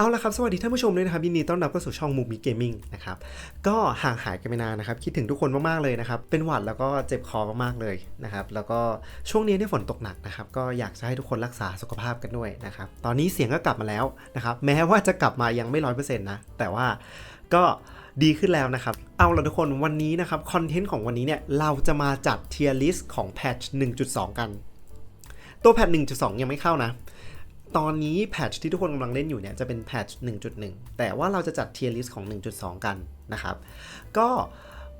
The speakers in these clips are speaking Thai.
เอาละครับ สวัสดีท่านผู้ชมด้วยนะครับ ยินดีต้อนรับเข้าสู่ช่องมูมีเกมมิ่งนะครับ ก็ห่างหายกันไปนานนะครับ คิดถึงทุกคนมากๆเลยนะครับ เป็นหวัดแล้วก็เจ็บคอมากๆเลยนะครับ แล้วก็ช่วงนี้เนี่ยฝนตกหนักนะครับ ก็อยากจะให้ทุกคนรักษาสุขภาพกันด้วยนะครับ ตอนนี้เสียงก็กลับมาแล้วนะครับ แม้ว่าจะกลับมายังไม่ร้อยเปอร์เซ็นต์นะ แต่ว่าก็ดีขึ้นแล้วนะครับ เอาละทุกคนวันนี้นะครับคอนเทนต์ของวันนี้เนี่ยเราจะมาจัดเทียร์ลิสต์ของแพทช์1.2 กัน ตัวแพทช์1.2 ยังไม่เข้านะ ตอนนี้แพทช์ที่ทุกคนกำลังเล่นอยู่เนี่ยจะเป็นแพทช์1.1 แต่ว่าเราจะจัดเทียร์ลิสต์ของ 1.2 กันนะครับ ก็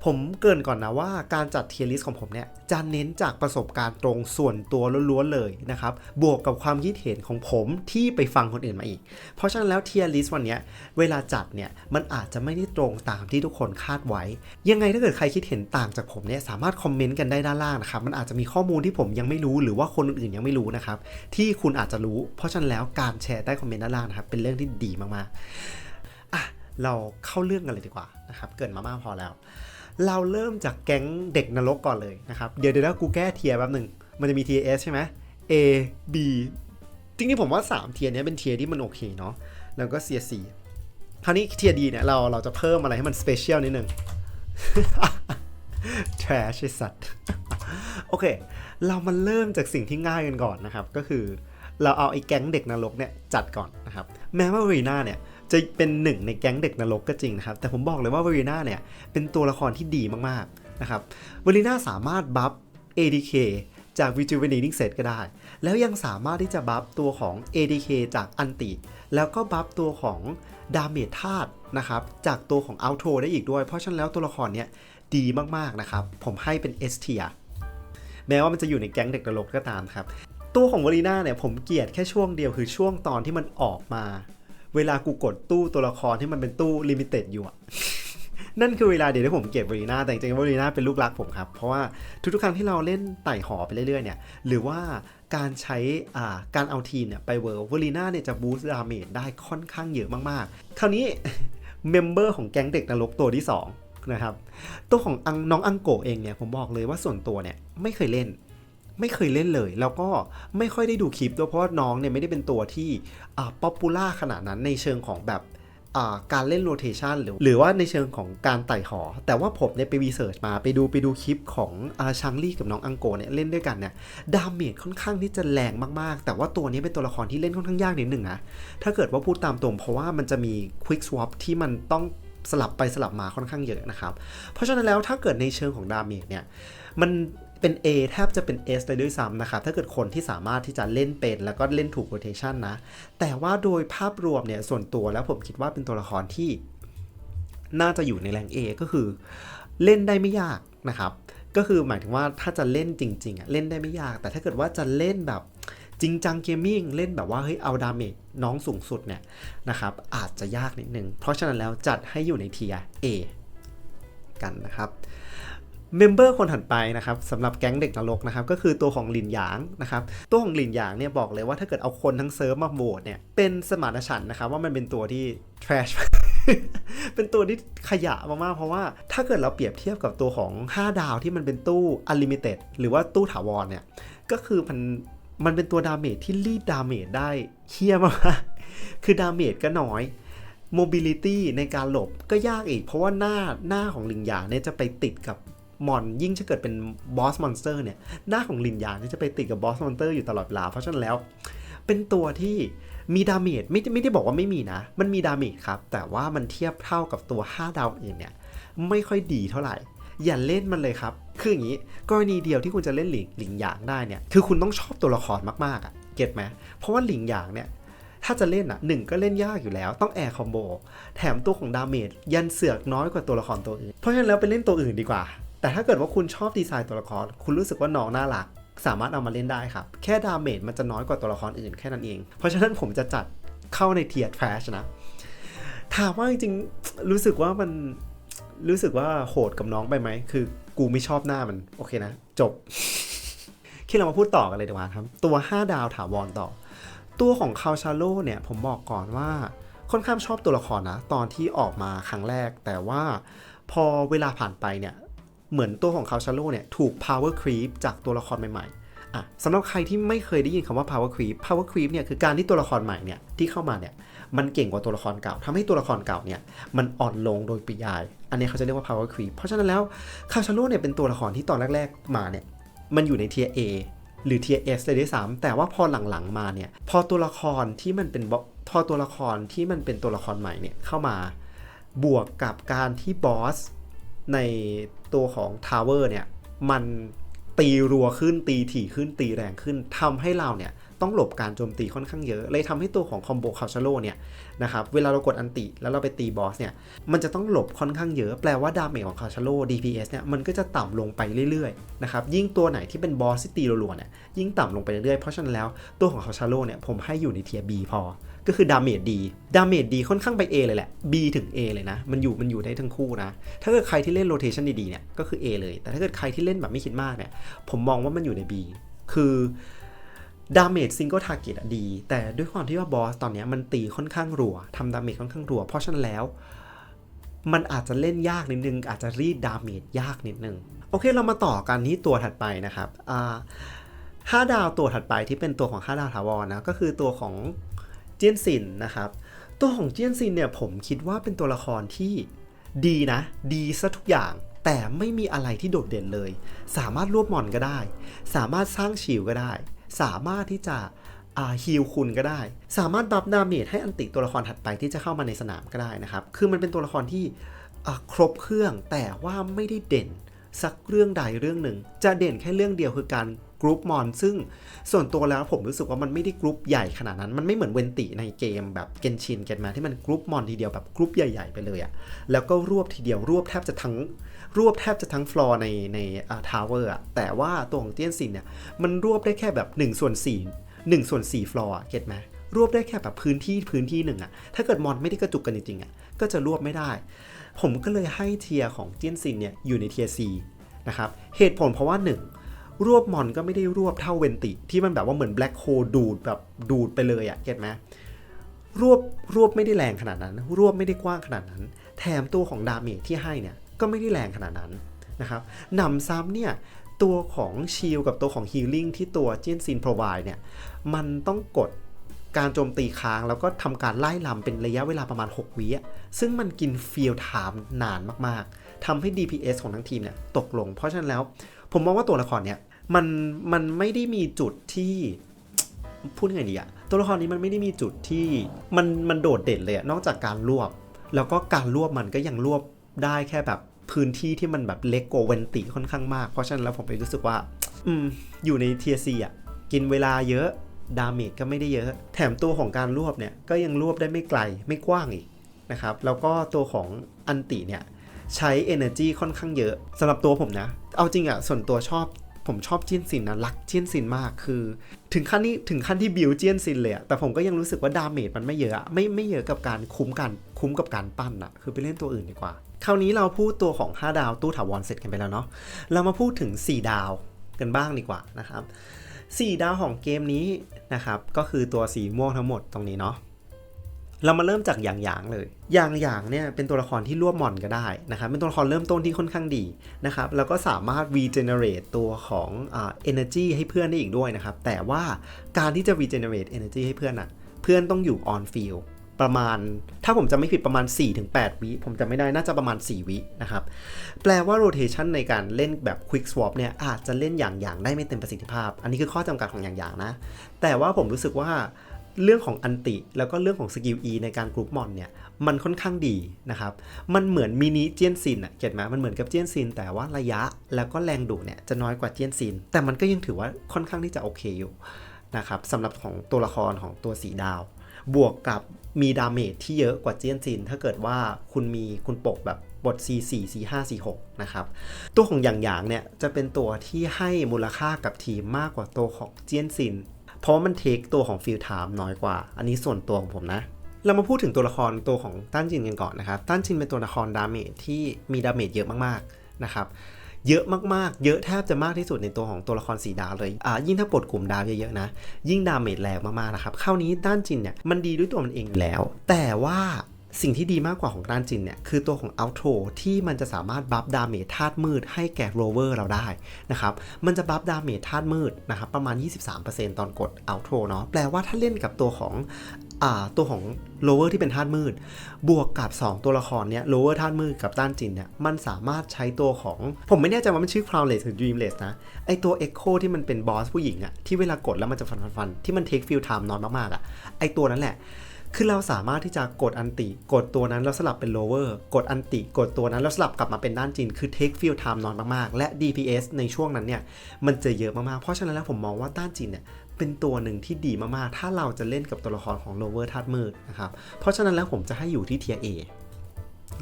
ผมเกินก่อนนะว่าการจัดเทียร์ลิสต์ของผมเนี่ยจะเน้นจากประสบการณ์ตรงส่วนตัวล้วนๆเลยนะครับ บวกกับความคิดเห็นของผมที่ไปฟังคนอื่นมาอีก เพราะฉะนั้นแล้วเทียร์ลิสต์วันนี้เวลาจัดเนี่ยมันอาจจะไม่ได้ตรงตามที่ทุกคนคาดไว้ ยังไงถ้าเกิดใครคิดเห็นต่างจากผมเนี่ยสามารถคอมเมนต์กันได้ด้านล่างนะครับมันอาจจะมีข้อมูลที่ผมยังไม่รู้หรือว่าคนอื่นๆยังไม่รู้นะครับที่คุณอาจจะรู้ เพราะฉะนั้นแล้วการแชร์ใต้คอมเมนต์ด้านล่างนะครับเป็นเรื่องที่ดีมากๆอะเราเข้าเรื่องกันเลยดีกว่านะครับเกิดมามากพอแล้ว เราเริ่มจากแก๊งเด็กนรกก่อนเลยนะครับ เดี๋ยวเดี๋ยวกูแก้เทียร์แป๊บหนึ่ง มันจะมี tier S ใช่ไหม A B จริงๆผมว่า 3 เทียร์เนี้ยเป็นเทียร์ที่มันโอเคเนาะ แล้วก็ C C คราวนี้เทียร์ D เนี่ยเราเราจะเพิ่มอะไรให้มันสเปเชียลนิดนึง trash ไอสัตว์ โอเค เรามาเริ่มจากสิ่งที่ง่ายกันก่อนนะครับ ก็คือเราเอาไอ้แก๊งเด็กนรกเนี่ยจัดก่อนนะครับ แม้ว่าวรีนาเนี่ย จะเป็นหนึ่งในแก๊งเด็กนรกก็จริงนะครับ แต่ผมบอกเลยว่าเวรีนาเนี่ยเป็นตัวละครที่ดีมากๆนะครับเวรีนาสามารถบัฟ ADK จาก Rejuvenating Set ก็ได้ แล้วยังสามารถที่จะบัฟตัวของ ADK จากอันติ แล้วก็บัฟตัวของดาเมจธาตุนะครับจากตัวของ o u t r o ได้อีกด้วย เพราะฉะนั้นแล้วตัวละครเนี่ยดีมากๆนะครับ ผมให้เป็น S tier แม้ว่ามันจะอยู่ในแก๊งเด็กนรกก็ตามครับ ตัวของวอลีน่าเนี่ยผมเกลียดแค่ช่วงเดียวคือช่วงตอนที่มันออกมา เวลากูกดตู้ตัวละครที่มันเป็นตู้ลิมิเต็ดอยู่อะนั่นคือเวลาเดี๋ยวที่ผมเกลียดวอลีน่าแต่จริงๆวอลีน่าเป็นลูกรักผมครับ เพราะว่าทุกๆครั้งที่เราเล่นไต่หอไปเรื่อยๆเนี่ย หรือว่าการใช้อ่าการเอาทีมเนี่ยไปเวิร์วอลีน่าเนี่ยจะบูสต์ดาเมจได้ค่อนข้างเยอะมากๆ คราวนี้เมมเบอร์ของแก๊งเด็กนรกตัวที่สองนะครับ ตัวของอน้องอังโกเองเนี่ยผมบอกเลยว่าส่วนตัวเนี่ยไม่เคยเล่น ไม่เคยเล่นเลย แล้วก็ไม่ค่อยได้ดูคลิปด้วยเพราะว่าน้องเนี่ยไม่ได้เป็นตัวที่อ่าป๊อปปูล่าขนาดนั้นในเชิงของแบบอ่าการเล่นโรเทชันหรือหรือว่าในเชิงของการไต่หอ แต่ว่าผมเนี่ยไปรีเสิร์ชมาไปดูไปดูคลิปของอชังลี่กับน้องอังโกเนี่ยเล่นด้วยกันเนี่ยดาเมจค่อนข้างที่จะแรงมากๆ แต่ว่าตัวนี้เป็นตัวละครที่เล่นค่อนข้างยากนิดหนึ่งนะถ้าเกิดว่าพูดตามตรงเพราะว่ามันจะมีควิกสวอปที่มันต้องสลับไปสลับมาค่อนข้างเยอะนะครับ เพราะฉะนั้นแล้วถ้าเกิดในเชิงของดาเมจเนี่ยมัน เป็น A แทบจะเป็น S เลยด้วยซ้ำนะครับ ถ้าเกิดคนที่สามารถที่จะเล่นเป็น แล้วก็เล่นถูก rotation นะ แต่ว่าโดยภาพรวมเนี่ยส่วนตัวแล้วผมคิดว่าเป็นตัวละครที่น่าจะอยู่ในแรง A ก็คือ เล่นได้ไม่ยากนะครับ ก็คือหมายถึงว่าถ้าจะเล่นจริงๆอะเล่นได้ไม่ยาก แต่ถ้าเกิดว่าจะเล่นแบบจริงจังเกมมิ่งเล่นแบบว่าเฮ้ยเอาดาเมจน้องสูงสุดเนี่ยนะครับอาจจะยากนิดนึง เพราะฉะนั้นแล้วจัดให้อยู่ในเทีย A กันนะครับ เมมเบอร์คนถัดไปนะครับสำหรับแก๊งเด็กนรกนะครับก็คือตัวของหลินหยางนะครับตัวของหลินหยางเนี่ยบอกเลยว่าถ้าเกิดเอาคนทั้งเซิร์ฟมาโหวตเนี่ยเป็นสมานฉันท์นะครับว่ามันเป็นตัวที่ trash เป็นตัวที่ขยะมากๆ เพราะว่าถ้าเกิดเราเปรียบเทียบกับตัวของ 5 ดาวที่มันเป็นตู้ unlimited หรือว่าตู้ถาวรเนี่ยก็คือมันมันเป็นตัวดาเมจที่รีดดาเมจได้เฮี้ยมากๆคือดาเมจก็น้อย mobility ในการหลบก็ยากอีก เพราะว่าหน้าหน้าของลิงหยางเนี่ยจะไปติดกับ มอนยิ่งถ้าเกิดเป็นบอสมอนสเตอร์เนี่ย หน้าของลินหยางที่จะไปติดกับบอสมอนสเตอร์อยู่ตลอดเวลา เพราะฉะนั้นแล้ว เป็นตัวที่มีดาเมจไม่ไม่ได้บอกว่าไม่มีนะ มันมีดาเมจครับ แต่ว่ามันเทียบเท่ากับตัว 5 ดาวอื่นเนี่ย ไม่ค่อยดีเท่าไหร่ อย่าเล่นมันเลยครับ คืออย่างนี้กรณีเดียวที่คุณจะเล่นหลิงหลิงหยางได้เนี่ย คือคุณต้องชอบตัวละครมากๆอะ่ะ เก็ตไหมเพราะว่าหลิงหยางเนี่ยถ้าจะเล่นอะหนึ่งก็เล่นยากอยู่แล้วต้องแอร์คอมโบ แถมตัวของดาเมจยันเสือกน้อยกว่าตัวละครตัวอื่น เพราะฉะนั้นแล้วไปเล่นตัวอื่นดีกว่า แต่ถ้าเกิดว่าคุณชอบดีไซน์ตัวละคร คุณรู้สึกว่าน้องน่ารัก สามารถเอามาเล่นได้ครับ แค่ดาเมจมันจะน้อยกว่าตัวละครอื่นแค่นั้นเอง เพราะฉะนั้นผมจะจัดเข้าในเทียร์ trash นะ ถามว่าจริงๆรู้สึกว่ามันรู้สึกว่าโหดกับน้องไปไหม คือกูไม่ชอบหน้ามัน โอเคนะ จบที่เรามาพูดต่อกันเลยดีกว่าครับ ตัว 5 ดาวถาวรต่อ ตัวของคาชาโลเนี่ยผมบอกก่อนว่าค่อนข้างชอบตัวละครนะ ตอนที่ออกมาครั้งแรก แต่ว่าพอเวลาผ่านไปเนี่ย เหมือนตัวของคาชาโลเนี่ยถูก power creep จากตัวละครใหม่ๆอะสำหรับใครที่ไม่เคยได้ยินคำว่า power creep power creep เนี่ยคือการที่ตัวละครใหม่เนี่ยที่เข้ามาเนี่ยมันเก่งกว่าตัวละครเก่าทำให้ตัวละครเก่าเนี่ยมันอ่อนลงโดยปริยาย อันนี้เขาจะเรียกว่า power creep เพราะฉะนั้นแล้วคาชาโร่เนี่ยเป็นตัวละครที่ตอนแรก ๆ มาเนี่ยมันอยู่ในเทีย A หรือ tier S เลยด้วยซ้ำแต่ว่าพอหลังๆมาเนี่ย พอตัวละครที่มันเป็นบพอตัวละครที่มันเป็นตัวละครใหม่เนี่ยเข้ามา บวกกับการที่บอส ในตัวของทาวเวอร์เนี่ยมันตีรัวขึ้นตีถี่ขึ้นตีแรงขึ้นทำให้เราเนี่ยต้องหลบการโจมตีค่อนข้างเยอะ เลยทำให้ตัวของคอมโบคาชโลเนี่ยนะครับเวลาเรากดอันติแล้วเราไปตีบอสเนี่ยมันจะต้องหลบค่อนข้างเยอะแปลว่าดาเมจของคาชโล DPS เนี่ยมันก็จะต่ำลงไปเรื่อยๆนะครับยิ่งตัวไหนที่เป็นบอสที่ตีรัวๆเนี่ยยิ่งต่ำลงไปเรื่อยๆเพราะฉะนั้นแล้วตัวของคาชโลเนี่ยผมให้อยู่ในเทีย B พอ ก็คือดาเมจดีดาเมจดีค่อนข้างไป A เลยแหละ B ถึง A เลยนะ มันอยู่มันอยู่ได้ทั้งคู่นะ ถ้าเกิดใครที่เล่นโรเ t ชันดีๆเนี่ยก็คือ A เลย แต่ถ้าเกิดใครที่เล่นแบบไม่คิดมากเนี่ยผมมองว่ามันอยู่ใน B คือดาเมจซิงเกิลทาร์เก็ตดี แต่ด้วยความที่ว่าบอสตอนนี้มันตีค่อนข้างรัวทำดาเมจค่อนข้างรัว เพราะฉะนั้นแล้ว มันอาจจะเล่นยากนิดนึง อาจจะรีดดาเมจยากนิดนึง โอเคเรามาต่อกันที่ตัวถัดไปนะครับห้าดาวตัวถัดไปที่เป็นตัวของ 5 ดาวถาวรนะ ก็คือตัวของ เจียนซินนะครับ ตัวของเจียนซินเนี่ยผมคิดว่าเป็นตัวละครที่ดีนะ ดีซะทุกอย่างแต่ไม่มีอะไรที่โดดเด่นเลย สามารถรวบมอนก็ได้ สามารถสร้างชิลก็ได้ สามารถที่จะฮิลคุณก็ได้ สามารถบัฟดาเมจให้อันติตัวละครถัดไปที่จะเข้ามาในสนามก็ได้นะครับ คือมันเป็นตัวละครที่ครบเครื่องแต่ว่าไม่ได้เด่น สักเรื่องใดเรื่องหนึ่ง จะเด่นแค่เรื่องเดียวคือการ กรุ๊ปมอน ซึ่งส่วนตัวแล้วผมรู้สึกว่ามันไม่ได้กรุ๊ปใหญ่ขนาดนั้น มันไม่เหมือนเวนติในเกมแบบเกนชินเกนมาที่มันกรุ๊ปมอนทีเดียวแบบกรุ๊ปใหญ่ๆไปเลยอะแล้วก็รวบทีเดียวรวบแทบจะทั้งรวบแทบจะทั้งฟลอร์ในในทาวเวอร์อะแต่ว่าตัวของเตียนซินเนี่ยมันรวบได้แค่แบบ1ส่วน4 1ส่วน4ฟลอร์เก็ตไหมรวบได้แค่แบบพื้นที่พื้นที่หนึ่งอะถ้าเกิดมอนไม่ได้กระจุกกันจริงๆอะก็จะรวบไม่ได้ ผมก็เลยให้เทียร์ของเจียนซินเนี่ยอยู่ในเทียร์ C นะครับเหตุผลเพราะว่า 1 รวบมอนก็ไม่ได้รวบเท่าเวนติ ที่มันแบบว่าเหมือนแบล็คโฮดูดแบบดูดไปเลยอะเก็ตไหมรวบรวบไม่ได้แรงขนาดนั้น รวบไม่ได้กว้างขนาดนั้น แถมตัวของดาเมจที่ให้เนี่ยก็ไม่ได้แรงขนาดนั้นนะครับนำซ้ำเนี่ยตัวของชิลกับตัวของฮีลิ่งที่ตัวเจนซินพรอไวเนี่ยมันต้องกดการโจมตีค้างแล้วก็ทำการไล่ลำเป็นระยะเวลาประมาณ 6 วิอะซึ่งมันกินฟิลไทม์นานมากๆทำให้ DPS ของทั้งทีมเนี่ยตกลง เพราะฉะนั้นแล้ว ผมมองว่าตัวละครเนี่ย มันมันไม่ได้มีจุดที่พูดไงดีอะตัวละครนี้มันไม่ได้มีจุดที่มันมันโดดเด่นเลยอะนอกจากการรวบ แล้วก็การรวบมันก็ยังรวบได้แค่แบบพื้นที่ที่มันแบบเล็กกว่าเวนติค่อนข้างมาก เพราะฉะนั้นแล้วผมเลยรู้สึกว่า อืม อยู่ในเทียซีอะกินเวลาเยอะ ดาเมจก็ไม่ได้เยอะ แถมตัวของการรวบเนี่ย ก็ยังรวบได้ไม่ไกล ไม่กว้างอีกนะครับ แล้วก็ตัวของอันติเนี่ย ใช้ energy ค่อนข้างเยอะสำหรับตัวผมนะ เอาจริงอะส่วนตัวชอบ ผมชอบเจียนซินนะรักเจียนซินมากคือ ถึงขั้นที่ถึงขั้นที่บิวเจียนซินเลยอะแต่ผมก็ยังรู้สึกว่าดาเมจมันไม่เยอะอะไม่ไม่เยอะกับการคุ้มกันคุ้มกับการปั้นอะคือไปเล่นตัวอื่นดีกว่า คราวนี้เราพูดตัวของ 5 ดาวตู้ถาวรเสร็จกันไปแล้วเนาะเรามาพูดถึง 4 ดาวกันบ้างดีกว่านะครับ4ดาวของเกมนี้นะครับก็คือตัวสีม่วงทั้งหมดตรงนี้เนาะ เรามาเริ่มจากอย่างหยางเลยอย่างหยางเนี่ยเป็นตัวละครที่รวบมอนก็ได้นะครับเป็นตัวละครเริ่มต้นที่ค่อนข้างดีนะครับแล้วก็สามารถ regenerate ตัวของอ่า energy ให้เพื่อนได้อีกด้วยนะครับ แต่ว่าการที่จะ regenerate energy ให้เพื่อนอะเพื่อนต้องอยู่ on field ประมาณ ถ้าผมจะไม่ผิดประมาณ 4-8 วิผมจะไม่ได้น่าจะประมาณ 4 วินะครับ แปลว่า rotation ในการเล่นแบบ quick swap เนี่ยอาจจะเล่นอย่างอย่างได้ไม่เต็มประสิทธิภาพ อันนี้คือข้อจำกัดของอย่างอย่างนะ แต่ว่าผมรู้สึกว่า เรื่องของอันติ แล้วก็เรื่องของสกิล E ในการกรุ๊ปมอนเนี่ยมันค่อนข้างดีนะครับ มันเหมือนมินิเจียนซินอะเก็ตไหมมันเหมือนกับเจียนซิน แต่ว่าระยะแล้วก็แรงดูเนี่ยจะน้อยกว่าเจียนซิน แต่มันก็ยังถือว่าค่อนข้างที่จะโอเคอยู่นะครับสำหรับของตัวละครของตัวสีดาว บวกกับมีดาเมจที่เยอะกว่าเจียนซิน ถ้าเกิดว่าคุณมีคุณปกแบบบท C4 C5 C6 นะครับ ตัวของอย่างอย่างเนี่ยจะเป็นตัวที่ให้มูลค่ากับทีมมากกว่าตัวของเจียนซิน เพราะมันเทคตัวของฟิลไทม์น้อยกว่า อันนี้ส่วนตัวของผมนะ เรามาพูดถึงตัวละครตัวของต้านจินกันก่อนนะครับ ต้านจินเป็นตัวละครดาเมจที่มีดาเมจเยอะมากๆนะครับเยอะมากๆ เยอะแทบจะมากที่สุดในตัวของตัวละครสีดาวเลย อ่า ยิ่งถ้าปลดกลุ่มดาวเยอะๆนะ ยิ่งดาเมจแรงมากๆนะครับ คราวนี้ด้านจินเนี่ย มันดีด้วยตัวมันเองแล้ว แต่ว่า สิ่งที่ดีมากกว่าของด้านจินเนี่ย คือตัวของอัลโทที่มันจะสามารถบัฟดาเมจธาตุมืดให้แก่โรเวอร์เราได้นะครับ มันจะบัฟดาเมจธาตุมืดนะครับประมาณ 23%ตอนกดอัลโทเนาะแปลว่าถ้าเล่นกับตัวของตัวของ lower ที่เป็นธาตุมืด บวกกับ 2 ตัวละครเนี้ย lower ธาตุมืดกับต้านจินเนี่ยมันสามารถใช้ตัวของ ผมไม่แน่ใจว่ามันชื่อ crownless หรือ dreamless นะ ไอตัว echo ที่มันเป็นบอสผู้หญิงอะที่เวลากดแล้วมันจะฟันฟันฟันที่มัน take field time น้อยมากๆอะไอตัวนั้นแหละ คือเราสามารถที่จะกดอันติ กดตัวนั้นแล้วสลับเป็น lower กดอันติ กดตัวนั้นแล้วสลับกลับมาเป็นด้านจินคือ take field time น้อยมากๆ และ DPS ในช่วงนั้นเนี่ย มันจะเยอะมากๆ เพราะฉะนั้นแล้วผมมองว่าด้านจินเนี่ยเป็นตัวหนึ่งที่ดีมาก ๆ ถ้าเราจะเล่นกับตัวละครของ lower ธาตุมืดนะครับ เพราะฉะนั้นแล้วผมจะให้อยู่ที่ tier A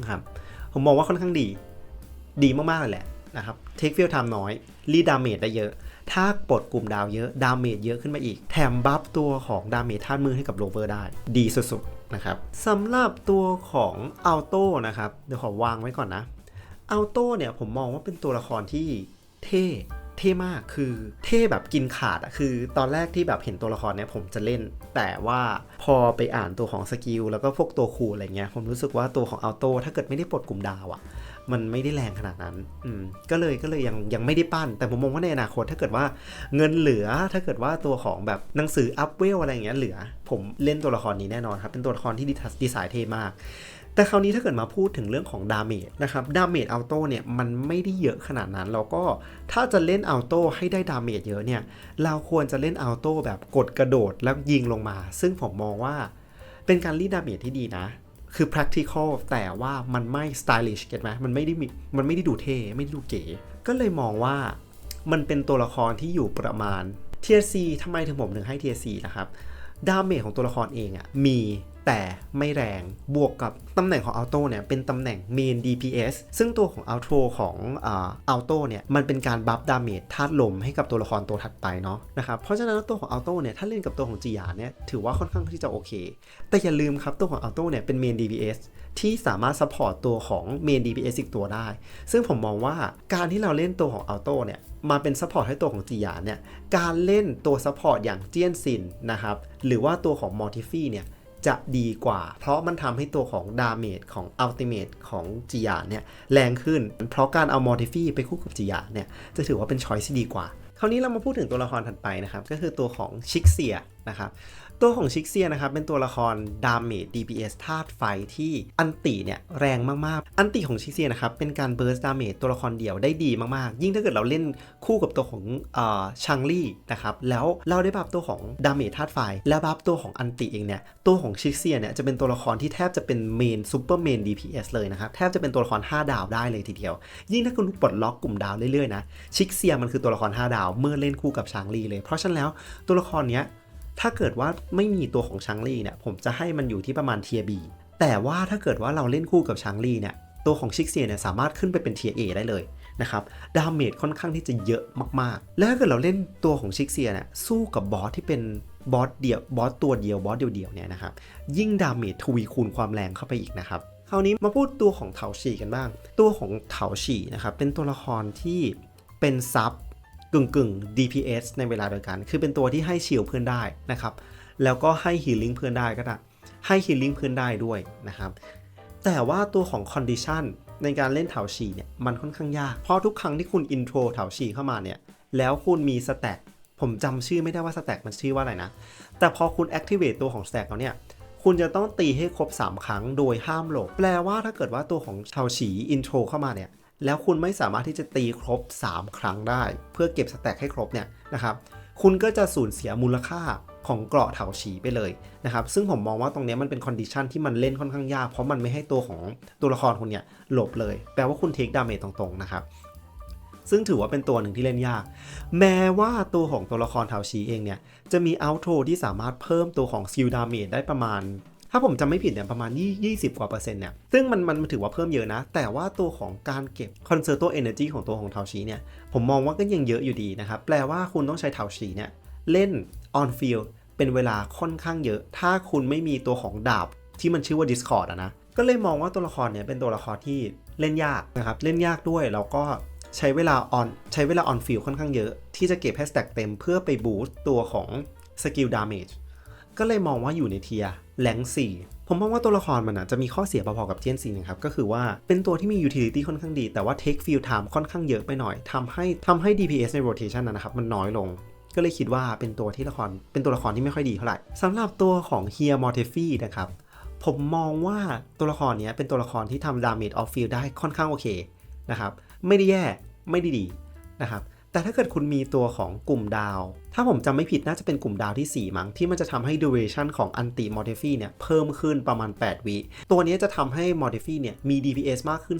นะครับ ผมมองว่าค่อนข้างดี ดีมากๆเลยแหละนะครับ take field time น้อย รีดามเมจได้เยอะ ถ้าปลดกลุ่มดาวเยอะ ดาเมจเยอะขึ้นมาอีก แถมบัฟตัวของดาเมจธาตุมือให้กับโรเวอร์ได้ ดีสุดๆนะครับสำหรับตัวของอัลโต้นะครับเดี๋ยวขอวางไว้ก่อนนะอัลโต้เนี่ยผมมองว่าเป็นตัวละครที่เท่เท่มากคือเท่แบบกินขาดอะคือตอนแรกที่แบบเห็นตัวละครเนี่ยผมจะเล่น แต่ว่าพอไปอ่านตัวของสกิลแล้วก็พวกตัวคูลอะไรเงี้ยผมรู้สึกว่าตัวของอัลโต้ถ้าเกิดไม่ได้ปลดกลุ่มดาวอะ มันไม่ได้แรงขนาดนั้น อืม ก็เลยก็เลยยังยังไม่ได้ปั้น แต่ผมมองว่าในอนาคตถ้าเกิดว่าเงินเหลือถ้าเกิดว่าตัวของแบบหนังสืออัพเวลอะไรอย่างเงี้ยเหลือ ผมเล่นตัวละครนี้แน่นอนครับ เป็นตัวละครที่ดีไซน์เท่มากแต่คราวนี้ถ้าเกิดมาพูดถึงเรื่องของดาเมจนะครับดาเมจอัลโต้เนี่ยมันไม่ได้เยอะขนาดนั้น แล้วก็ถ้าจะเล่นอัลโต้ให้ได้ดาเมจเยอะเนี่ยเราควรจะเล่นอัลโต้แบบกดกระโดดแล้วยิงลงมา ซึ่งผมมองว่าเป็นการรีดดาเมจที่ดีนะ คือ practical แต่ว่ามันไม่ stylish เก็ตไหมมันไม่ได้มีมันไม่ได้ดูเท่ไม่ได้ดูเก๋ ก็เลยมองว่ามันเป็นตัวละครที่อยู่ประมาณ tier C ทำไมถึงผมถึงให้ tier C นะครับ ดาเมจของตัวละครเองอะ่ะมีแต่ไม่แรงบวกกับตำแหน่งของอัลโต้เนี่ยเป็นตำแหน่ง main DPS ซึ่งตัวของอัลโตของอัลโต้เนี่ยมันเป็นการบัฟดาเมจธาตุลมให้กับตัวละครตัวถัดไปเนาะนะครับเพราะฉะนั้นตัวของอัลโต้เนี่ยถ้าเล่นกับตัวของจียาเนี่ยถือว่าค่อนข้างที่จะโอเค แต่อย่าลืมครับตัวของอัลโต้เนี่ยเป็น main DPS ที่สามารถซัพพอร์ตตัวของ main DPS อีกตัวได้ ซึ่งผมมองว่าการที่เราเล่นตัวของอัลโตเนี่ยมาเป็นซัพพอร์ตให้ตัวของจียานเนี่ย การเล่นตัวซัพพอร์ตอย่างเจียนซินนะครับ หรือว่าตัวของมอร์ติฟี่เนี่ย จะดีกว่า เพราะมันทำให้ตัวของดาเมจของอัลติเมทของจียานเนี่ย แรงขึ้น เพราะการเอามอร์ติฟี่ไปคู่กับจียานเนี่ย จะถือว่าเป็นช้อยที่ดีกว่า คราวนี้เรามาพูดถึงตัวละครถัดไปนะครับ ก็คือตัวของชิกเซียนะครับ ตัวของชิกเซียนะครับเป็นตัวละครดาเมจ DPS ธาตุไฟที่อันติเนี่ยแรงมากๆ อันติของชิกเซียนะครับเป็นการเบิร์สดาเมจตัวละครเดี่ยวได้ดีมากๆ ยิ่งถ้าเกิดเราเล่นคู่กับตัวของชังลี่นะครับแล้วเราได้บัฟตัวของดาเมจธาตุไฟ และบัฟตัวของอันติเองเนี่ยตัวของชิกเซียเนี่ยจะเป็นตัวละครที่แทบจะเป็นเมนซูเปอร์เมน DPS เลยนะครับแทบจะเป็นตัวละคร 5 ดาวได้เลยทีเดียว ยิ่งถ้าคุณปลดล็อกกลุ่มดาวเรื่อยๆนะชิกเซียมันคือตัวละคร 5 ดาวเมื่อเล่นคู่กับชางลี่เลย เพราะฉะนั้นแล้วตัวละครเนี้ย ถ้าเกิดว่าไม่มีตัวของชังลี่เนี่ยผมจะให้มันอยู่ที่ประมาณเทียบีแต่ว่าถ้าเกิดว่าเราเล่นคู่กับชังลี่เนี่ยตัวของชิกเซียเนี่ยสามารถขึ้นไปเป็นเทียเอได้เลยนะครับดาเมจค่อนข้างที่จะเยอะมากๆ แล้วถ้าเกิดเราเล่นตัวของชิกเซียเนี่ยสู้กับบอสที่เป็นบอสเดียวบอสตัวเดียวบอสเดียวๆเนี่ยนะครับยิ่งดาเมจทวีคูณความแรงเข้าไปอีกนะครับคราวนี้มาพูดตัวของเถาฉีกันบ้าง ตัวของเถาฉีนะครับเป็นตัวละครที่เป็นซับ กึ่งกึ่ง DPS ในเวลาเดียวกัน คือเป็นตัวที่ให้ชิลเพื่อนได้นะครับ แล้วก็ให้ healing เพื่อนได้ก็ได้ ให้ healing เพื่อนได้ด้วยนะครับ แต่ว่าตัวของ condition ในการเล่นเถาฉีเนี่ยมันค่อนข้างยาก เพราะทุกครั้งที่คุณ intro เถาฉีเข้ามาเนี่ย แล้วคุณมี stack ผมจำชื่อไม่ได้ว่า stack มันชื่อว่าอะไรนะ แต่พอคุณ activate ตัวของ stack แล้วเนี่ย คุณจะต้องตีให้ครบ 3 ครั้งโดยห้ามหลบ แปลว่าถ้าเกิดว่าตัวของเถาฉี intro เข้ามาเนี่ย แล้วคุณไม่สามารถที่จะตีครบ 3 ครั้งได้ เพื่อเก็บสแต็กให้ครบเนี่ยนะครับคุณก็จะสูญเสียมูลค่าของเกราะเถาฉีไปเลยนะครับ ซึ่งผมมองว่าตรงนี้มันเป็นคอนดิชันที่มันเล่นค่อนข้างยาก เพราะมันไม่ให้ตัวของตัวละครคุณเนี่ยหลบเลย แปลว่าคุณเทคดาเมจตรงๆนะครับ ซึ่งถือว่าเป็นตัวหนึ่งที่เล่นยาก แม้ว่าตัวของตัวละครเถาฉีเองเนี่ย จะมีอัลโทที่สามารถเพิ่มตัวของสกิลดาเมจได้ประมาณ ถ้าผมจำไม่ผิดเนี่ยประมาณ 20 กว่าเปอร์เซ็นต์เนี่ย ซึ่งมันมันถือว่าเพิ่มเยอะนะ แต่ว่าตัวของการเก็บคอนเซอร์โตเอเนอร์จีของตัวของเทาชีเนี่ย ผมมองว่าก็ยังเยอะอยู่ดีนะครับ แปลว่าคุณต้องใช้เทาชีเนี่ยเล่น on field เป็นเวลาค่อนข้างเยอะ ถ้าคุณไม่มีตัวของดาบที่มันชื่อว่า Discord อะนะ ก็เลยมองว่าตัวละครเนี่ยเป็นตัวละครที่เล่นยากนะครับ เล่นยากด้วยแล้วก็ใช้เวลา on ใช้เวลา on field ค่อนข้างเยอะ ที่จะเก็บให้สแต็กเต็มเพื่อไปบูสต์ตัวของสกิลดาเมจ ก็เลยมองว่าอยู่ในเทียแรงสี่ผมมองว่าตัวละครมันอะจะมีข้อเสียพอๆกับเทียนซีนะครับก็คือว่าเป็นตัวที่มี utility ค่อนข้างดี แต่ว่า take field time ค่อนข้างเยอะไปหน่อยทำให้ทำให้ DPS ใน rotation นะนะครับมันน้อยลงก็เลยคิดว่าเป็นตัวที่ละครเป็นตัวละครที่ไม่ค่อยดีเท่าไหร่สำหรับตัวของเฮียมอร์เทฟี่นะครับผมมองว่าตัวละครนี้เป็นตัวละครที่ทำดาเมจออฟฟิลได้ค่อนข้างโอเคนะครับไม่ได้แย่ไม่ได้ดีนะครับ แต่ถ้าเกิดคุณมีตัวของกลุ่มดาว ถ้าผมจำไม่ผิดน่าจะเป็นกลุ่มดาวที่ 4 มั้ง ที่มันจะทำให้ duration ของอันติมอร์เทฟี่เนี่ย เพิ่มขึ้นประมาณ 8 วิ ตัวนี้จะทำให้มอร์เทฟี่เนี่ย มี DPS มากขึ้น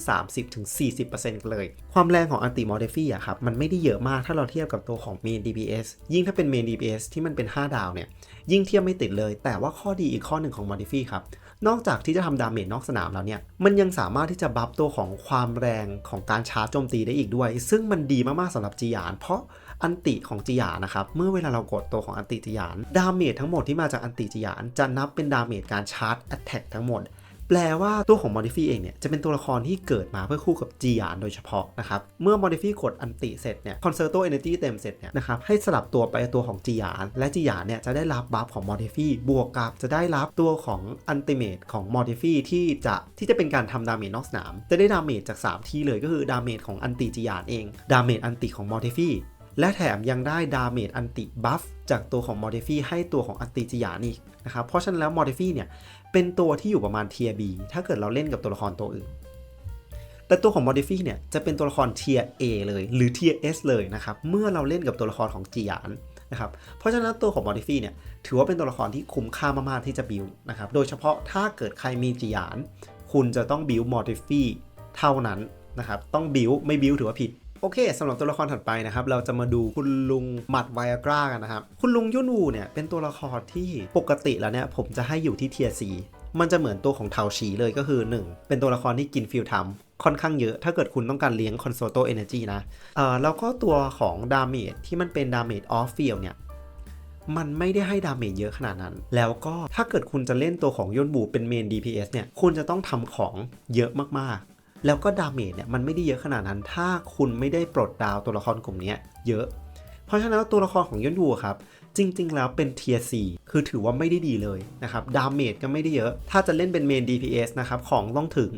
30-40%เลย ความแรงของอันติมอร์เทฟี่อะครับ มันไม่ได้เยอะมากถ้าเราเทียบกับตัวของ main DPS ยิ่งถ้าเป็น main DPS ที่มันเป็น 5 ดาวเนี่ย ยิ่งเทียบไม่ติดเลย แต่ว่าข้อดีอีกข้อหนึ่งของมอร์เทฟี่ครับ นอกจากที่จะทำดาเมจนอกสนามแล้วเนี่ย มันยังสามารถที่จะบัฟตัวของความแรงของการชาร์จโจมตีได้อีกด้วย ซึ่งมันดีมากๆสำหรับจียาน เพราะอันติของจียานนะครับ เมื่อเวลาเรากดตัวของอันติจียาน ดาเมจทั้งหมดที่มาจากอันติจียาน จะนับเป็นดาเมจการชาร์จแอตแทกทั้งหมด แปลว่าตัวของมอดิฟี่เองเนี่ยจะเป็นตัวละครที่เกิดมาเพื่อคู่กับจียานโดยเฉพาะนะครับ เมื่อมอดิฟี่กดอันติเสร็จเนี่ยคอนเซอร์โตเอเนจีเต็มเสร็จเนี่ยนะครับให้สลับตัวไปตัวของจียาน และจียานเนี่ยจะได้รับบัฟของมอดิฟี่บวกกับจะได้รับตัวของอันติเมตของมอดิฟี่ที่จะที่จะเป็นการทำดาเมจนอกสนาม จะได้ดาเมจจาก 3 ที่เลยก็คือดาเมจของอันติจียานเองดาเมจอันติของมอดิฟี่ และแถมยังได้ดาเมจอันติบัฟจากตัวของมอร์เดฟี่ให้ตัวของอันติจียานอีกนะครับ เพราะฉะนั้นแล้วมอร์เดฟี่เนี่ยเป็นตัวที่อยู่ประมาณเทียบีถ้าเกิดเราเล่นกับตัวละครตัวอื่น แต่ตัวของ Modify เนี่ยจะเป็นตัวละครเทีย A เลยหรือ Tier S เลยนะครับ เมื่อเราเล่นกับตัวละครของจียานนะครับ เพราะฉะนั้นตัวของ Modify เนี่ยถือว่าเป็นตัวละครที่คุ้มค่ามากๆที่จะบิวนะครับ โดยเฉพาะถ้าเกิดใครมีจียาน คุณจะต้องบิว Modify เท่านั้นนะครับ ต้องบิวไม่บิวถือว่าผิด โอเคสำหรับตัวละครถัดไปนะครับ เราจะมาดูคุณลุงหมัดไวอากรากันนะครับ คุณลุงยุนวูเนี่ยเป็นตัวละครที่ปกติแล้วเนี่ยผมจะให้อยู่ที่เทียซีมันจะเหมือนตัวของเทาชีเลยก็คือ 1 เป็นตัวละครที่กินฟิลทม์ค่อนข้างเยอะ ถ้าเกิดคุณต้องการเลี้ยงคอนโซโตเอเนจีนะเอ่อแล้วก็ตัวของดาเมจที่มันเป็นดาเมจออฟฟิลเนี่ยมันไม่ได้ให้ดาเมจเยอะขนาดนั้น แล้วก็ถ้าเกิดคุณจะเล่นตัวของยนบูเป็นเมน DPS เนี่ย คุณจะต้องทำของเยอะมากๆ แล้วก็ดาเมจเนี่ยมันไม่ได้เยอะขนาดนั้น ถ้าคุณไม่ได้ปลดดาวตัวละครกลุ่มนี้เยอะ เพราะฉะนั้นตัวละครของยอนยูครับ จริง ๆ แล้วเป็นเทียร์คือถือว่าไม่ได้ดีเลยนะครับ ดาเมจก็ไม่ได้เยอะ ถ้าจะเล่นเป็นเมน DPS นะครับ ของต้องถึง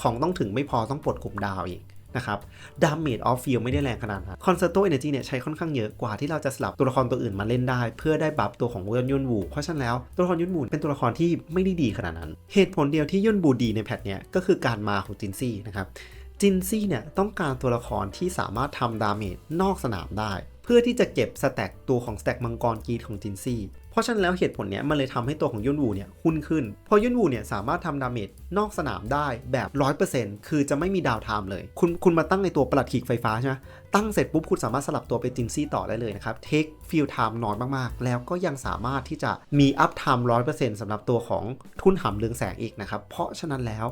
ของต้องถึงไม่พอต้องปลดกลุ่มดาวอีก นะครับดาเมจออฟฟิลไม่ได้แรงขนาดนั้นคอนเซอร์โตเอเนจีเนี่ยใช้ค่อนข้างเยอะกว่าที่เราจะสลับตัวละครตัวอื่นมาเล่นได้ เพื่อได้บัฟตัวของเวิร์นยุนวูเพราะฉะนั้นแล้วตัวละครยุนวูเป็นตัวละครที่ไม่ได้ดีขนาดนั้น เหตุผลเดียวที่ยุนวูดีในแพทเนี้ยก็คือการมาของจินซี่นะครับจินซี่เนี่ยต้องการตัวละครที่สามารถทำดาเมจนอกสนามได้ เพื่อที่จะเก็บสแต็กตัวของสแต็กมังกรกรีดของจินซี่ ราะฉะนั้นแล้วเหตุผลเนี้ยมันเลยทำให้ตัวของยุนวูเนี่ยหุ้นขึ้นเพราะยุนวูเนี่ยสามารถทำดาเมจนอกสนามได้แบบ 100%คือจะไม่มีดาวไทม์เลย คุณคุณมาตั้งในตัวประหลัดขีกไฟฟ้าใช่ไหมตั้งเสร็จปุ๊บคุณสามารถสลับตัวไปจินซี่ต่อได้เลยนะครับเทคฟิลไทม์น้อยมากๆ แล้วก็ยังสามารถที่จะมีอัพไทม์100%สำหรับตัวของทุนหำเรืองแสงอีกนะครับ เพราะฉะนั้นแล้ว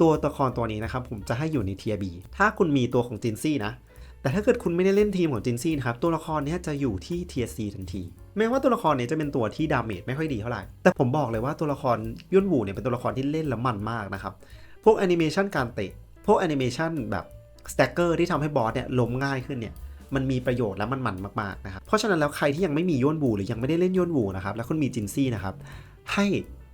ตัวตัวละครตัวนี้นะครับผมจะให้อยู่ในเทียบีถ้าคุณมีตัวของจินซี่นะแต่ถ้าเกิดคุณไม่ได้เล่นทีมของจินซี่นะครับตัวละครนี้จะอยู่ที่เทียซีทันที แม้ว่าตัวละครเนี้ยจะเป็นตัวที่ดาเมจไม่ค่อยดีเท่าไหร่ แต่ผมบอกเลยว่าตัวละครยุ่นบูเนี่ยเป็นตัวละครที่เล่นแล้วมันมากนะครับ พวกแอนิเมชันการเตะ พวกแอนิเมชันแบบสแต็กเกอร์ที่ทำให้บอสเนี่ยล้มง่ายขึ้นเนี่ยมันมีประโยชน์และมันมันมากๆนะครับ เพราะฉะนั้นแล้วใครที่ยังไม่มีย่นบูหรือยังไม่ได้เล่นย่นบูนะครับ แล้วคุณมีจินซี่นะครับ ให้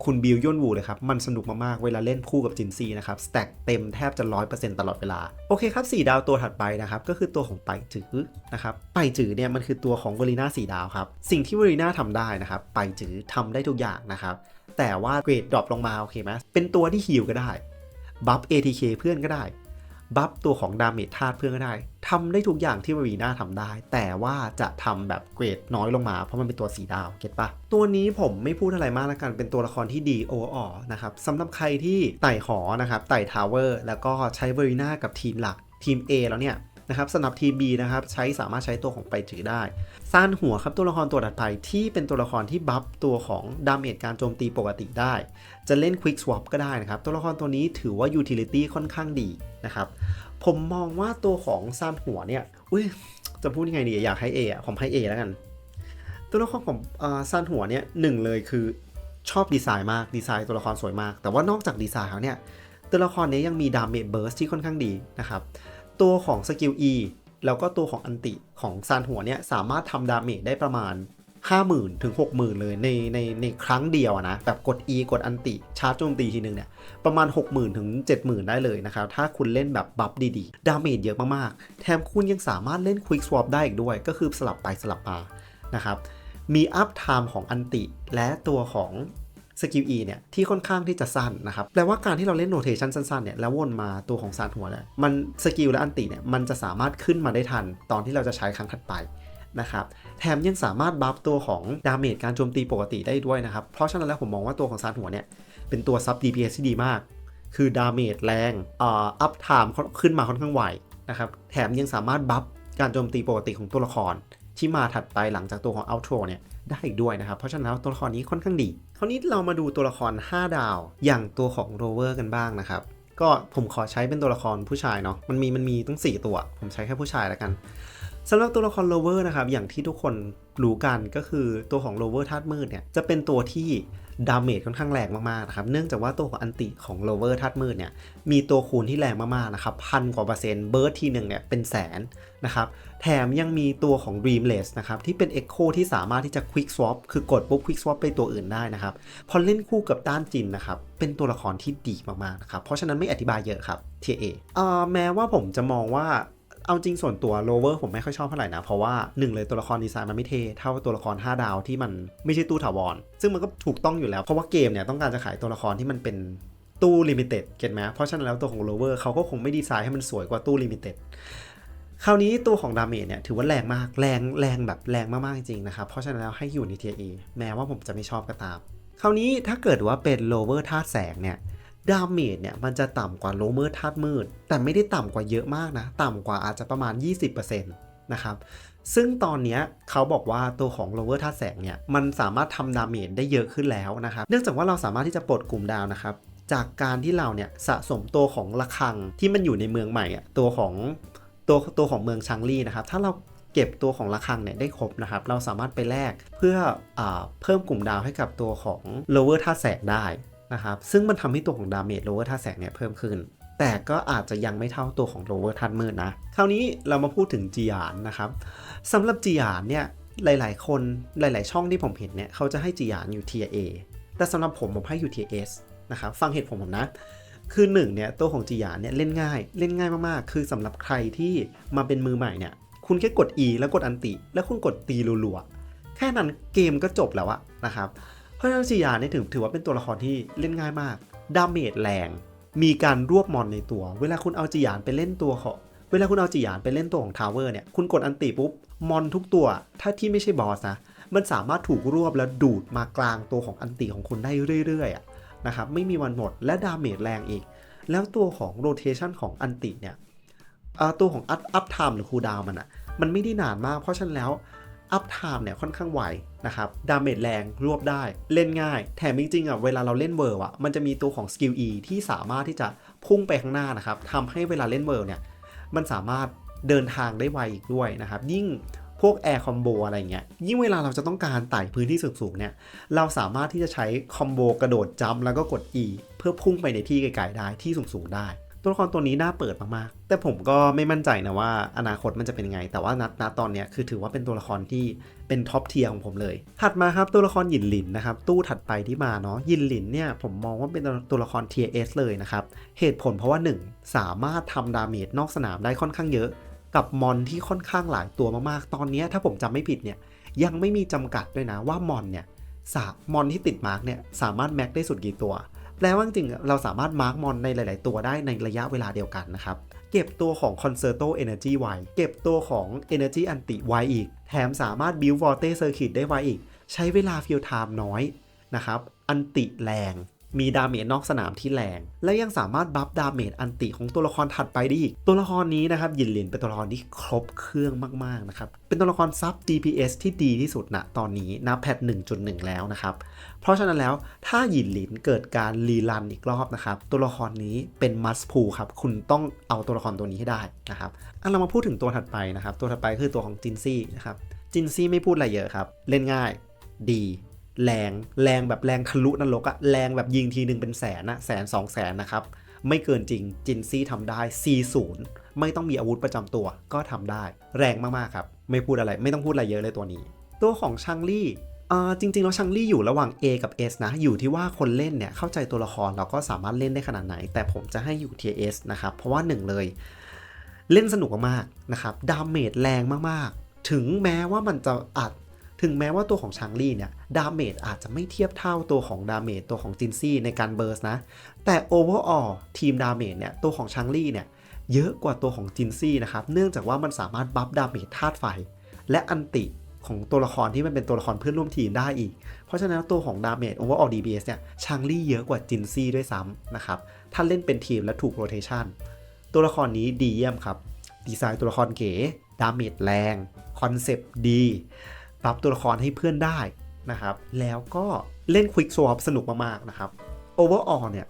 คุณบิลย่นวูเลยครับ มันสนุกมากๆ เวลาเล่นคู่กับจินซีนะครับ สแต็กเต็มแทบจะ 100%ตลอดเวลา โอเคครับ 4 ดาวตัวถัดไปนะครับ ก็คือตัวของไปจือนะครับ ไปจือเนี่ยมันคือตัวของเวลีน่า4ดาวครับ สิ่งที่เวลีน่าทำได้นะครับ ไปจือทำได้ทุกอย่างนะครับ แต่ว่าเกรดดรอปลงมาโอเคไหมเป็นตัวที่ฮิวก็ได้ บัฟ ATK เพื่อนก็ได้ บัฟตัวของดาเมจธาตุเพื่อนก็ได้ทำได้ทุกอย่างที่วารีน่าทำได้ แต่ว่าจะทำแบบเกรดน้อยลงมา เพราะมันเป็นตัวสีดาวเก็ตปะตัวนี้ผมไม่พูดอะไรมากแล้วกันเป็นตัวละครที่ดีโอออนะครับสำหรับใครที่ไต่หอนะครับไต่ทาวเวอร์แล้วก็ใช้วารีน่ากับทีมหลักทีม A แล้วเนี่ย นะครับสำหรับทีม B นะครับใช้สามารถใช้ตัวของไปถือได้ซานหัวครับตัวละครตัวถัดไปที่เป็นตัวละครที่บัฟตัวของดาเมจการโจมตีปกติได้ จะเล่น Quick Swap ก็ได้นะครับ ตัวละครตัวนี้ถือว่า Utility ค่อนข้างดีนะครับผมมองว่าตัวของซานหัวเนี่ยอุ้ยจะพูดยังไงดีอยากให้ A อะผมให้ A แล้วกัน ตัวละครของซานหัวเนี่ยหนึ่งเลยคือชอบดีไซน์มากดีไซน์ตัวละครสวยมาก แต่ว่านอกจากดีไซน์แล้วเนี่ยตัวละครนี้ยังมีดาเมจเบิร์สที่ค่อนข้างดีนะครับ ตัวของสกิล E แล้วก็ตัวของอันติของซานหัวเนี่ยสามารถทำดาเมจได้ประมาณ 50,000 ถึง 60,000 เลยในในในครั้งเดียวนะ แบบกด E กดอันติชาร์จโจมตีทีนึงเนี่ยประมาณ 60,000 ถึง 70,000 ได้เลยนะครับ ถ้าคุณเล่นแบบบัฟดีๆ ดาเมจเยอะมากๆ แถมคุณยังสามารถเล่น Quick Swap ได้อีกด้วย ก็คือสลับไปสลับมานะครับมีอัพไทม์ของอันติและตัวของ สกิล E เนี่ยที่ค่อนข้างที่จะสั้นนะครับแปลว่าการที่เราเล่นโ o เทชันสั้นๆเนี่ยแล้ววนมาตัวของซานหัวเนี่ยมันสกิลและอันติเนี่ยมันจะสามารถขึ้นมาได้ทันตอนที่เราจะใช้ครั้งถัดไปนะครับแถมยังสามารถบัฟตัวของดาเมจการโจมตีปกติได้ด้วยนะครับ เพราะฉะนั้นแล้วผมมองว่าตัวของซานหัวเนี่ย เป็นตัวซับ DPS ที่ดีมาก คือดาเมจแรงอ่าอัพไทม์ขึ้นมาค่อนข้างไวนะครับ แถมยังสามารถบัฟการโจมตีปกติของตัวละคร ที่มาถัดไปหลังจากตัวของ Outro เนี่ย ได้อีกด้วยนะครับ เพราะฉะนั้นแล้วตัวละครนี้ค่อนข้างดี คราวนี้เรามาดูตัวละคร 5 ดาว อย่างตัวของโรเวอร์กันบ้างนะครับ ก็ผมขอใช้เป็นตัวละครผู้ชายเนาะ มันมีมันมีตั้ง 4 ตัว ผมใช้แค่ผู้ชายแล้วกัน สำหรับตัวละคร Rover นะครับ อย่างที่ทุกคนรู้กันก็คือตัวของ Rover ธาตุมืดเนี่ย จะเป็นตัวที่ดาเมจค่อนข้างแรงมากๆนะครับ เนื่องจากว่าตัวของอันติของ Rover ธาตุมืดเนี่ย มีตัวคูณที่แรงมากๆนะครับพันกว่าเปอร์เซ็นต์เบิร์ดทีหนึ่งเนี่ยเป็นแสนนะครับ แถมยังมีตัวของ Dreamless นะครับ ที่เป็น Echo ที่สามารถที่จะ Quick Swap คือกดปุ๊บ Quick Swap ไปตัวอื่นได้นะครับ พอเล่นคู่กับด้านจินนะครับ เป็นตัวละครที่ดีมากๆนะครับ เพราะฉะนั้นไม่อธิบายเยอะครับ TA เอ่อแม้ว่าผมจะมองว่า เอาจริงส่วนตัวโลเวอร์ผมไม่ค่อยชอบเท่าไหร่นะ เพราะว่าหนึ่งเลยตัวละครดีไซน์มันไม่เทเท่าตัวละคร 5 ดาวที่มันไม่ใช่ตู้ถาวร ซึ่งมันก็ถูกต้องอยู่แล้ว เพราะว่าเกมเนี่ยต้องการจะขายตัวละครที่มันเป็นตู้ลิมิเต็ดเก็ตไหมเพราะฉะนั้นแล้วตัวของโลเวอร์เขาก็คงไม่ดีไซน์ให้มันสวยกว่าตู้ลิมิเต็ดคราวนี้ตัวของดาเมจเนี่ยถือว่าแรงมากแรงแรงแบบแรงมากๆจริงๆนะครับ เพราะฉะนั้นแล้วให้อยู่ใน tier A แม้ว่าผมจะไม่ชอบก็ตาม คราวนี้ถ้าเกิดว่าเป็นโลเวอร์ธาตุแสงเนี่ย ดาเมจเนี่ยมันจะต่ำกว่าโลเมอร์ธาตุมืด แต่ไม่ได้ต่ำกว่าเยอะมากนะ ต่ำกว่าอาจจะประมาณ 20%นะครับซึ่งตอนนี้เขาบอกว่าตัวของโลเวอร์ธาตุแสงเนี่ย มันสามารถทำดาเมจได้เยอะขึ้นแล้วนะครับ เนื่องจากว่าเราสามารถที่จะปลดกลุ่มดาวนะครับ จากการที่เราเนี่ยสะสมตัวของระฆังที่มันอยู่ในเมืองใหม่อะตัวของตัวตัวของเมืองชังลี่นะครับ ถ้าเราเก็บตัวของระฆังเนี่ยได้ครบนะครับ เราสามารถไปแลกเพื่ออเพิ่มกลุ่มดาวให้กับตัวของโลเวอร์ธาตุแสงได้ นะครับซึ่งมันทำให้ตัวของดาเมจโลเวอร์ธาแสงเนี่ยเพิ่มขึ้น แต่ก็อาจจะยังไม่เท่าตัวของโลเวอร์ธาตุมืดนะ คราวนี้เรามาพูดถึงจียานนะครับสำหรับจียานเนี่ยหลาย ๆ คนหลาย ๆ ช่องที่ผมเห็นเนี่ยเขาจะให้จียานอยู่ tier A แต่สำหรับผมผมให้อยู่ tier S นะครับฟังเหตุผลผมนะคือหนึ่งเนี่ยตัวของจียานเนี่ยเล่นง่ายเล่นง่ายมากๆ คือสำหรับใครที่มาเป็นมือใหม่เนี่ยคุณแค่กด E แล้วกดอันติ แล้วคุณกดตีรัวๆแค่นั้นเกมก็จบแล้วอะนะครับ เพราะฉะนั้นจียาเนี่ยถือถือว่าเป็นตัวละครที่เล่นง่ายมาก ดาเมจแรง มีการรวบมอนในตัว เวลาคุณเอาจียานไปเล่นตัวของเวลาคุณเอาจียานไปเล่นตัวของทาวเวอร์เนี่ย คุณกดอันติปุ๊บ มอนทุกตัว ถ้าที่ไม่ใช่บอสนะ มันสามารถถูกรวบแล้วดูดมากลางตัวของอันติของคุณได้เรื่อยๆนะครับ ไม่มีวันหมด และดาเมจแรงอีก แล้วตัวของโรเทชันของอันติเนี่ยตัวของอัพอัพไทม์หรือคูดาวมันอะมันไม่ได้นานมาก เพราะฉะนั้นแล้ว อัพไทม์เนี่ยค่อนข้างไวนะครับดาเมจแรงรวบได้เล่นง่าย แถมจริงๆอะเวลาเราเล่นเวิร์อะมันจะมีตัวของสกิล E ที่สามารถที่จะพุ่งไปข้างหน้านะครับทำให้เวลาเล่นเวิร์เนี่ยมันสามารถเดินทางได้ไวอีกด้วยนะครับ ยิ่งพวกแอร์คอมโบอะไรเงี้ย ยิ่งเวลาเราจะต้องการไต่พื้นที่สูงๆเนี่ย เราสามารถที่จะใช้คอมโบกระโดดจัมแล้วก็กด E เพื่อพุ่งไปในที่ไกลๆได้ที่สูงๆได้ ตัวละครตัวนี้น่าเปิดมากๆ แต่ผมก็ไม่มั่นใจนะว่าอนาคตมันจะเป็นยังไง แต่ว่านัดนัดตอนเนี้ยคือถือว่าเป็นตัวละครที่เป็นท็อปเทียร์ของผมเลย ถัดมาครับตัวละครหยินหลินนะครับตู้ถัดไปที่มาเนาะยินหลินเนี่ยผมมองว่าเป็นตัวละครเทียร์เอสเลยนะครับเหตุผลเพราะว่า 1 สามารถทำดาเมจนอกสนามได้ค่อนข้างเยอะ กับมอนที่ค่อนข้างหลายตัวมากๆ ตอนนี้ถ้าผมจำไม่ผิดเนี่ยยังไม่มีจำกัดด้วยนะว่ามอนเนี่ยสามอนที่ติดมาร์กเนี่ยสามารถแม็กได้สุดกี่ตัว แปลว่าจริงเราสามารถมาร์กมอนในหลาย ๆ ตัวได้ในระยะเวลาเดียวกันนะครับ เก็บตัวของ Concerto Energy ไว้ เก็บตัวของ Energy อันติไว้อีก แถมสามารถ Build Vorte Circuit ได้ไว้อีก ใช้เวลาฟิลไทม์น้อยนะครับ อันติแรง มีดาเมจนอกสนามที่แรง และยังสามารถบัฟดาเมจอันติของตัวละครถัดไปได้อีก ตัวละครนี้นะครับยินหลินเป็นตัวละครที่ครบเครื่องมากๆนะครับ เป็นตัวละครซับ DPS ที่ดีที่สุดณตอนนี้นะแพท 1.1 แล้วนะครับ เพราะฉะนั้นแล้วถ้ายินหลินเกิดการรีรันอีกรอบนะครับ ตัวละครนี้เป็นมัสพูครับ คุณต้องเอาตัวละครตัวนี้ให้ได้นะครับอะเรามาพูดถึงตัวถัดไปนะครับ ตัวถัดไปคือตัวของจินซี่นะครับ จินซี่ไม่พูดอะไรเยอะครับ เล่นง่าย ดี แรงแรงแบบแรงทะลุนรกอะแรงแบบยิงทีหนึ่งเป็นแสนอะแสนสองแสนนะครับ ไม่เกินจริงจินซี่ทำได้ C0 ไม่ต้องมีอาวุธประจำตัวก็ทำได้ แรงมากๆครับ ไม่พูดอะไรไม่ต้องพูดอะไรเยอะเลยตัวนี้ ตัวของชังลี่อ่าจริงๆแล้วชังลี่อยู่ระหว่าง A กับ S นะ อยู่ที่ว่าคนเล่นเนี่ยเข้าใจตัวละครเราก็สามารถเล่นได้ขนาดไหน แต่ผมจะให้อยู่ Tier S นะครับ เพราะว่าหนึ่งเลย เล่นสนุกมากๆนะครับ ดาเมจแรงมากๆ ถึงแม้ว่ามันจะอาจ ถึงแม้ว่าตัวของชางลี่เนี่ยดาเมจอาจจะไม่เทียบเท่าตัวของดาเมจตัวของจินซี่ในการเบิร์สนะ แต่โอเวอร์ออลทีมดาเมจเนี่ยตัวของชางลี่เนี่ยเยอะกว่าตัวของจินซี่นะครับ เนื่องจากว่ามันสามารถบัฟดาเมจธาตุไฟ และอันติของตัวละครที่มันเป็นตัวละครเพื่อนร่วมทีมได้อีก เพราะฉะนั้นตัวของดาเมจโอเวอร์ออ DBS เนี่ยชางลี่เยอะกว่าจินซี่ด้วยซ้ำนะครับ ถ้าเล่นเป็นทีมและถูกโรเทชันตัวละครนี้ดีเยี่ยมครับ ดีไซน์ตัวละครเก๋ ดาเมจแรง คอนเซปต์ดี ปรับตัวละครให้เพื่อนได้นะครับ แล้วก็เล่นควิกสวอปสนุกมากๆนะครับโอเวอร์ออลเนี่ย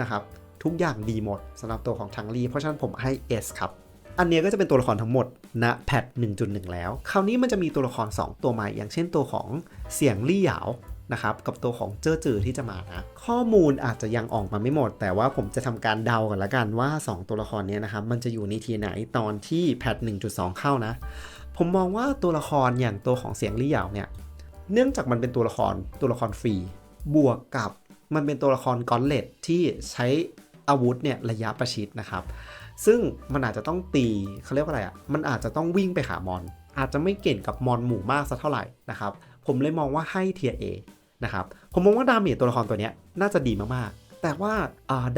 นะครับทุกอย่างดีหมดสำหรับตัวของชังลีเพราะฉะนั้นผมให้ S ครับ อันนี้ก็จะเป็นตัวละครทั้งหมดณแพท 1.1 แล้ว คราวนี้มันจะมีตัวละคร 2 ตัวใหม่ อย่างเช่นตัวของเสียงลี่หยาวนะครับกับตัวของเจ้อจือที่จะมานะข้อมูลอาจจะยังออกมาไม่หมด แต่ว่าผมจะทำการเดากันละกันว่า 2 ตัวละครเนี้ยนะครับมันจะอยู่ในทีไหนตอนที่แพท 1.2 เข้านะ ผมมองว่าตัวละครอย่างตัวของเสียงลี่หยาวเนี่ย เนื่องจากมันเป็นตัวละครตัวละครฟรี บวกกับมันเป็นตัวละครกอนเลตที่ใช้อาวุธเนี่ยระยะประชิดนะครับ ซึ่งมันอาจจะต้องตีเขาเรียกว่าอะไรอะ มันอาจจะต้องวิ่งไปหามอน อาจจะไม่เก่งกับมอนหมู่มากสักเท่าไหร่นะครับ ผมเลยมองว่าให้เทียเอนะครับ ผมมองว่าดาเมจตัวละครตัวเนี้ยน่าจะดีมากๆ แต่ว่า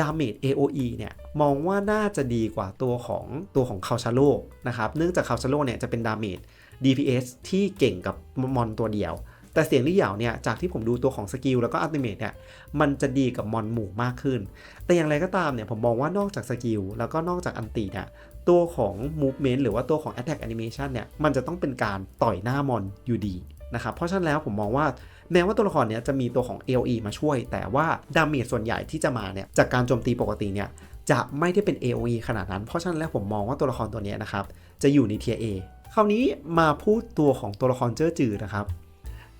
ดาเมจ AOE เนี่ยมองว่าน่าจะดีกว่าตัวของตัวของคาชาโลนะครับ เนื่องจากคาชาโลเนี่ยจะเป็นดาเมจ DPS ที่เก่งกับมอนตัวเดียว แต่เสียงลี่เหยาวเนี่ยจากที่ผมดูตัวของสกิลแล้วก็อัลติเมทเนี่ยมันจะดีกับมอนหมู่มากขึ้น แต่อย่างไรก็ตามเนี่ยผมมองว่านอกจากสกิลแล้วก็นอกจากอันติเนี่ยตัวของ movement หรือว่าตัวของ attack animation เนี่ยมันจะต้องเป็นการต่อยหน้ามอนอยู่ดีนะครับเพราะฉะนั้นแล้วผมมองว่า แม้ว่าตัวละครเนี้ยจะมีตัวของ AOE มาช่วย แต่ว่าดาเมจส่วนใหญ่ที่จะมาเนี่ยจากการโจมตีปกติเนี่ยจะไม่ได้เป็น AOE ขนาดนั้น เพราะฉะนั้นแล้วผมมองว่าตัวละครตัวนี้นะครับจะอยู่ในเทีย A คราวนี้มาพูดตัวของตัวละครเจ้อจือนะครับ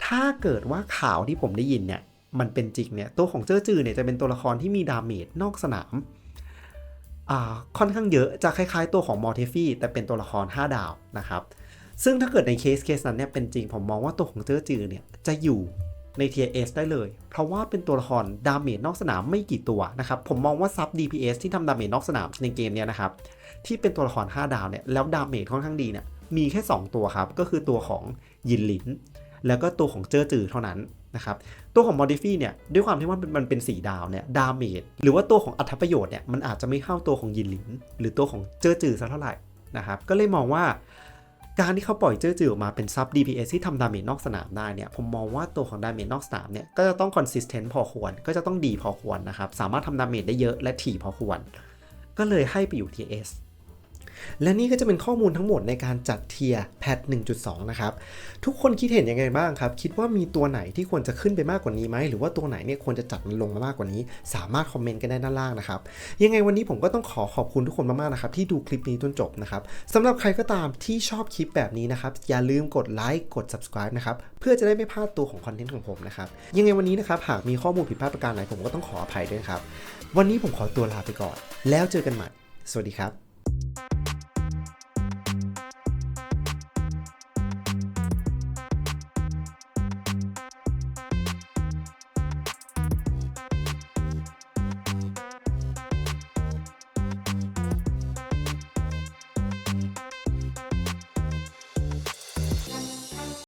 ถ้าเกิดว่าข่าวที่ผมได้ยินเนี่ยมันเป็นจริงเนี่ยตัวของเจ้อจือเนี่ยจะเป็นตัวละครที่มีดาเมจนอกสนามอ่าค่อนข้างเยอะจะคล้ายๆตัวของมอร์เทฟี่แต่เป็นตัวละคร 5 ดาวนะครับ ซึ่งถ้าเกิดในเคสเคสนั้นเนี่ยเป็นจริงผมมองว่าตัวของเจ้อจือเนี่ย จะอยู่ในเทียเอสได้เลย เพราะว่าเป็นตัวละครดาเมจนอกสนามไม่กี่ตัวนะครับ ผมมองว่าซับ DPS ที่ทำดาเมจนอกสนามในเกมเนี่ยนะครับ ที่เป็นตัวละคร 5 ดาวเนี่ยแล้วดาเมจค่อนข้างดีเนี่ยมีแค่ 2 ตัวครับ ก็คือตัวของยินหลิน แล้วก็ตัวของเจอจือเท่านั้นนะครับ ตัวของมอดิฟี่เนี่ยด้วยความที่ว่ามันเป็น 4 ดาวเนี่ยดาเมจหรือว่าตัวของอัตประโยชน์เนี่ยมันอาจจะไม่เข้าตัวของยินหลิน หรือตัวของเจอจือสักเท่าไหร่นะครับก็เลยมองว่า การที่เขาปล่อยเจอจือออกมาเป็นซับ DPS ที่ทำดาเมจนอกสนามได้เนี่ย ผมมองว่าตัวของดาเมจนอกสนามเนี่ย ก็จะต้องคอนสิสเทนต์พอควร ก็จะต้องดีพอควรนะครับ สามารถทำดาเมจได้เยอะและถี่พอควร ก็เลยให้ไปอยู่ TS และนี่ก็จะเป็นข้อมูลทั้งหมดในการจัดเทียร์แพท 1.2 นะครับ ทุกคนคิดเห็นยังไงบ้างครับ คิดว่ามีตัวไหนที่ควรจะขึ้นไปมากกว่านี้ไหม หรือว่าตัวไหนเนี่ยควรจะจัดมันลงมามากกว่านี้ สามารถคอมเมนต์กันได้ด้านล่างนะครับ ยังไงวันนี้ผมก็ต้องขอขอบคุณทุกคนมากๆนะครับที่ดูคลิปนี้จนจบนะครับสำหรับใครก็ตามที่ชอบคลิปแบบนี้นะครับอย่าลืมกดไลค์กด subscribe นะครับเพื่อจะได้ไม่พลาดตัวของคอนเทนต์ของผมนะครับยังไงวันนี้นะครับหากมีข้อมูลผิดพลาดประการไหนผมก็ต้องขออภัยด้วยครับวันนี้ผมขอตัวลาไปก่อน แล้วเจอกันใหม่ สวัสดีครับ